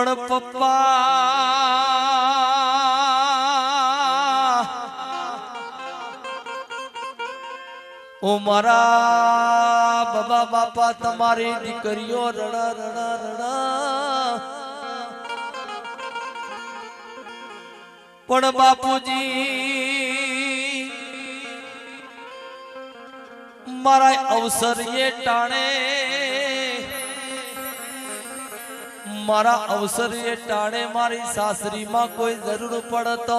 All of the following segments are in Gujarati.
પણ પપ્પા ઓ મારા બાબા બાપા, તમારી દીકરીઓ રણા રણા રણા પણ બાપુજી, મારા અવસર એ ટાણે મારા અવસરે ટાણે મારી સાસરીમાં કોઈ જરૂર પડતો.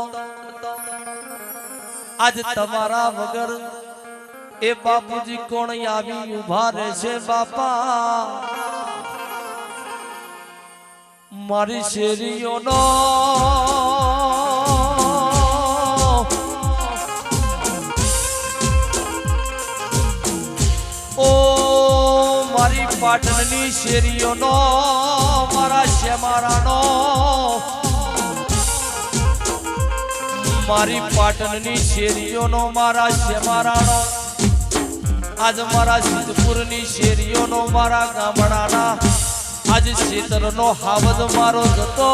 આજ તમારા વગર એ બાપુજી કોણ આવી ઊભા રહેશે બાપા? મારી શેરીઓનો ઓ મારી પાટણની શેરીઓનો મારા શેમારાનો મારી પાટણની શેરીઓનો મારા શેમારાનો આજ મારા સિદ્ધપુરની શેરીઓનો મારા ગામડાના. આજ શેતરનો હાવદ મારો જતો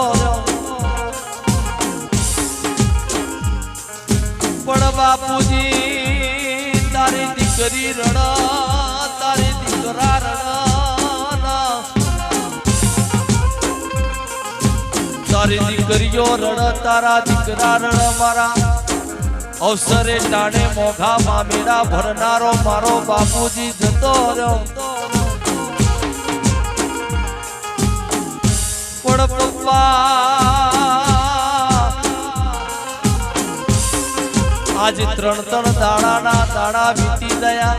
પણ બાપુજી, તારી દીકરી રણા તારી દીકરા રણા તારી દીકરીઓ રણ, તારા દીકરા રડ મારા. અવસરે ટાણે મોઘા મામેરા ભરનારો મારો બાપુજી જતો રહ્યો. પણ પપ્પા, આજ ત્રણ ત્રણ દાડાના દાડા વીતી ગયા.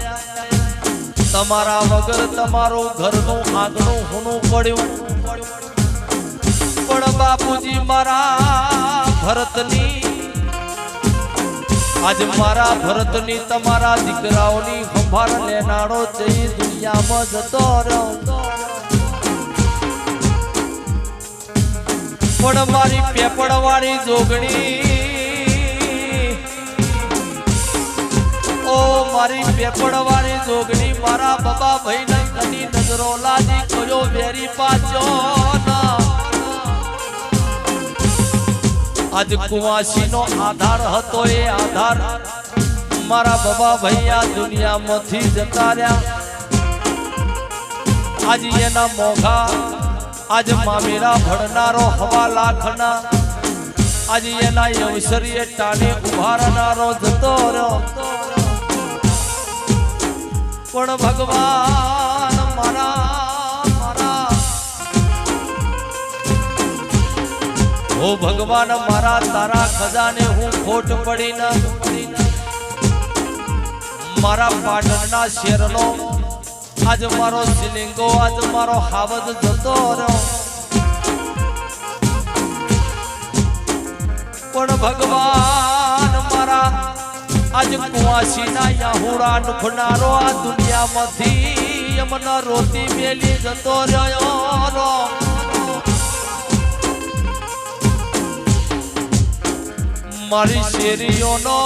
તમારા વગર તમારું ઘરનું આંગણું હુનું પડ્યું. પણ બાપુજી મારા ભરતની, આજ મારા ભરતની તમારા દીકરાઓની સંભાળ લેનારો જઈ દુનિયામાં જતો રહ્યો. પણ મારી પેપડવાળી જોગણી, ઓ મારી પેપડવાળી જોગણી, મારા બાબા ભાઈ નજરો લાજી આજ કુવાસીનો આધાર હતો, એ આધાર મારા બાબા ભાઈ આ દુનિયામાંથી જતા રહ્યા. આજ એના મોઘા, આજ મામેરા ભણનારો હવા લાખના, આજ એના અવસરીએ ટાણે ઉભારનારો જતો રહ્યો. પણ ભગવાન મારા ઓ ભગવાન, મારા તારા ખજાને હું ખોટ પડી ના મારા પાટણના શેરનો આજ મારો સિલિંગો આજ મારો હાવજ જતો રહ્યો. પણ ભગવાન, મારા આજ કુવાસીના યાહુડા નુખનારો આ દુનિયામાંથી એમના રોતી મેલી જતો રહ્યો મારી શેરીઓનો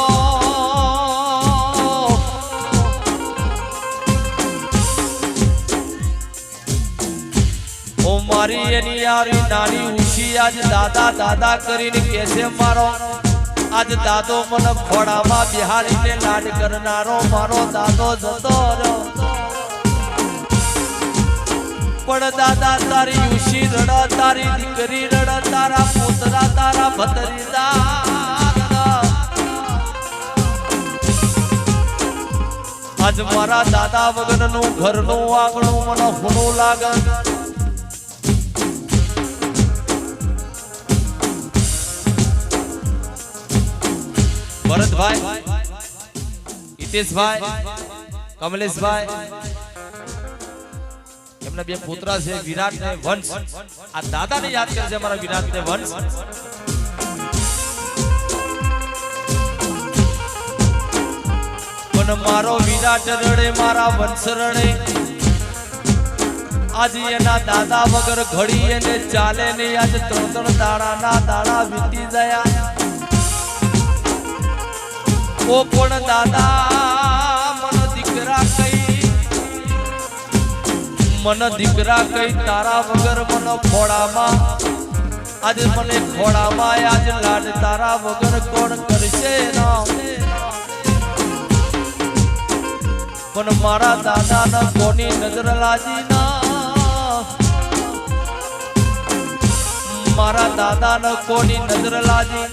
ઓ મારી એની યારી નાની ઉઠી આજ દાદા દાદા કરીને કે છે મારો, આજ દાદો મને ખોડામાં બિહારીને લાડ કરનારો મારો દાદો જતો પણ દાદા તારી ઉશી રડા, તારી દીકરી રડા, તારા પોતરા, તારા ભતરીદા આજ મારા દાદા વગરનું ઘરનું આંગણું મને હુનું લાગે. ભરતભાઈ, હિતેશભાઈ, કમલેશભાઈ, એમના બે પુત્ર છે વિરાટ ને વંશ. આ દાદાને યાદ કરે છે અમારા વિરાટ ને વંશ. પણ મારો વિરાટ રડે મારા વંશ રડે આજ એના દાદા વગર ઘડી એને ચાલે નહીં. આજ ત્રણ ત્રણ દાડાના દાડા વીતી ગયા. ઓ પણ દાદા, મન દીકરા કઈ? મન દીકરા કઈ તારા વગર મન ફોડામાં આજે મને ખોડામાં આજ લાડ તારા વગર કોણ કરશે? રામ પણ મારા દાદા ના કોની નજર લાજી ના? મારા દાદા ના કોની નજર લાજી?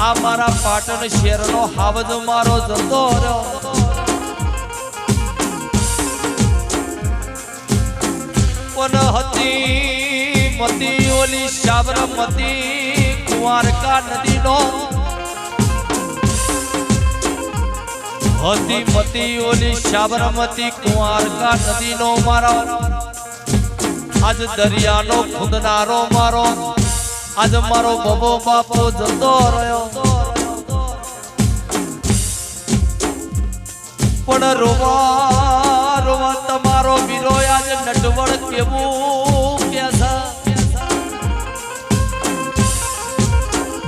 આ મારા પાટણ શહેરનો હાવજ મારો જતો રહ્યો. પણ હતી મતી ઓલી સાબરમતી કુંવારકા નદીનો હતી મતી ઓલી સાબરમતી કુંવારકા નદીનો મારો. આજ દરિયાનો ખુદનારો મારો. આજ મારો બબો બાપો જતો રહ્યો. પણ રોવા રોવા તમારો વીરો આજ નટવડ કેવું કે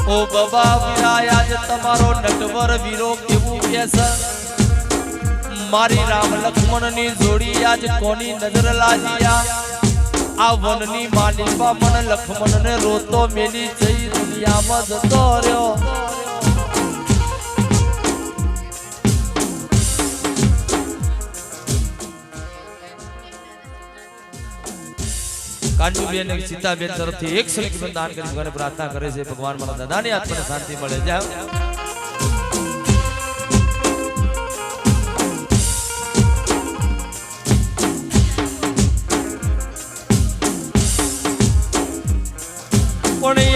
ઓ બાબા વીરા આજ તમારો નટવર વીરો કેવું કેસા મારી રામ લક્ષ્મણની જોડી આજ કોની નજર લાજિયા આ વનની માલી મન લક્ષ્મણ ને રોતો મેલી જઈ દુનિયામાં જતો રહ્યો. કાંજુબેન સીતાબેન તરફથી એક સલીકનું દાન કરી ભગવાન પ્રાર્થના કરે છે. ભગવાન મારા દાદાની આત્માને શાંતિ મળે. જાઓ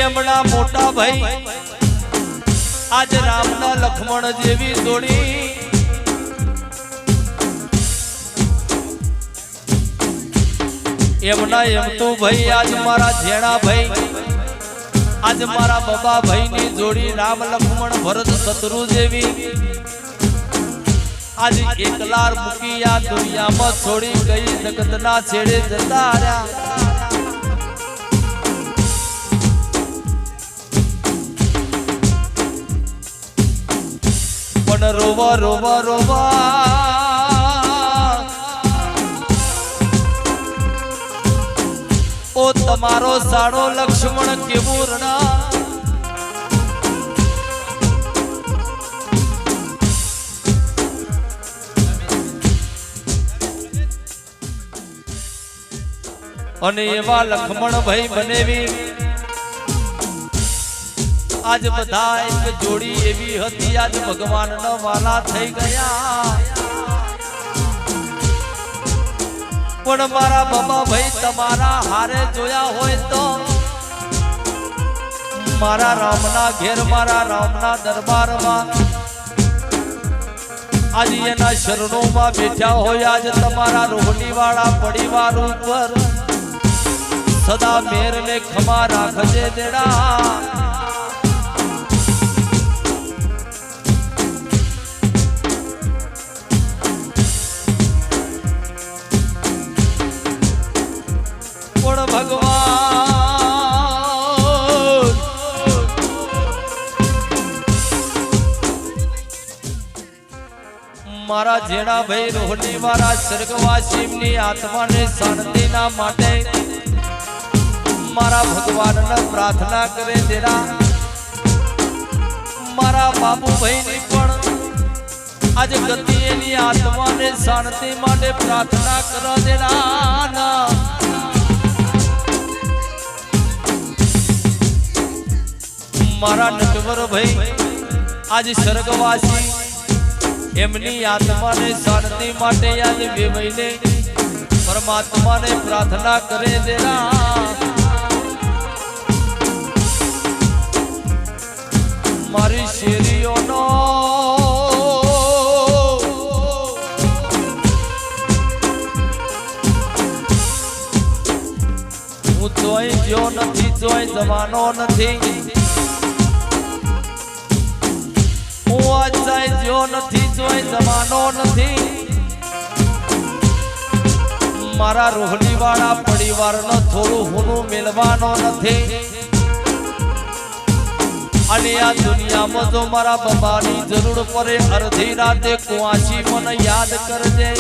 એમના મોટા ભાઈ. આજ રામના લક્ષ્મણ જેવી જોડી એમના એમ તો ભાઈ, આજ મારા જેણા ભાઈ. આજ મારા બબા ભાઈ ની જોડી રામ લક્ષ્મણ ભરત શત્રુ જેવી. આજ એકલાર મૂકી આ દુનિયામાં છોડી ગઈ જગતના છેડે જતા રહ્યા. પણ રોવા રોવા રોવા. ઓ તમારો સાડો લક્ષ્મણ કેવું રણા અને એવા લક્ષ્મણ ભાઈ બનેવી આજ બધા એક જોડી એવી હતી, આજ ભગવાન વાલા થઈ ગયા. પણ મારા બાબા ભાઈ તમારા હારે જોયા હોય તો મારા રામના ઘેર, મારા રામના દરબારમાં આજ એના શરણોમાં બેઠા હોય, આજ તમારા રોહની વાળા પરિવાર ઉપર સદા મેર ને ખમા રાખજે દેડા. મારા જેણા ભાઈ રોહની વાળા સ્વર્ગવાસીની આત્માને શાંતિના માટે મારા ભગવાનને પ્રાર્થના કરે જેડા મારા બાબુભાઈની પણ આજે ગતિ એની આત્માને શાંતિ માટે પ્રાર્થના કરો જેડા ના મારા નટવર ભાઈ, આજ સ્વર્ગવાસી એમની આત્માને શાંતિ માટે આજ વેવાઈને પરમાત્માને પ્રાર્થના કરે દેરા મારી શેરીઓનો હું તોય જ્યો નથી તોય જવાનો નથી. જ્યો નથી જોઈ જવાનો નથી. મારા રોહલી વાળા પરિવારનો થોડું હુનું મેળવાનો નથી. અને આ દુનિયામાં જો મારા બાબાની જરૂર પડે, અડધી રાતે કુવાસી મને યાદ કરજે.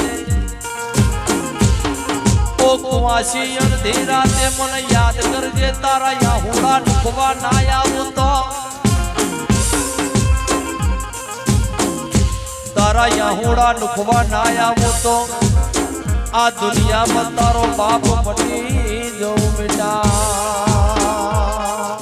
ઓ કુવાસી, અડધી રાતે મને યાદ કરજે. તારા યાહુડા નુખવા ના આવું તો તારા યાહુડા નુખવા ના આવું તો. આ દુનિયામાં તારો બાપ મટી જવું બેટા.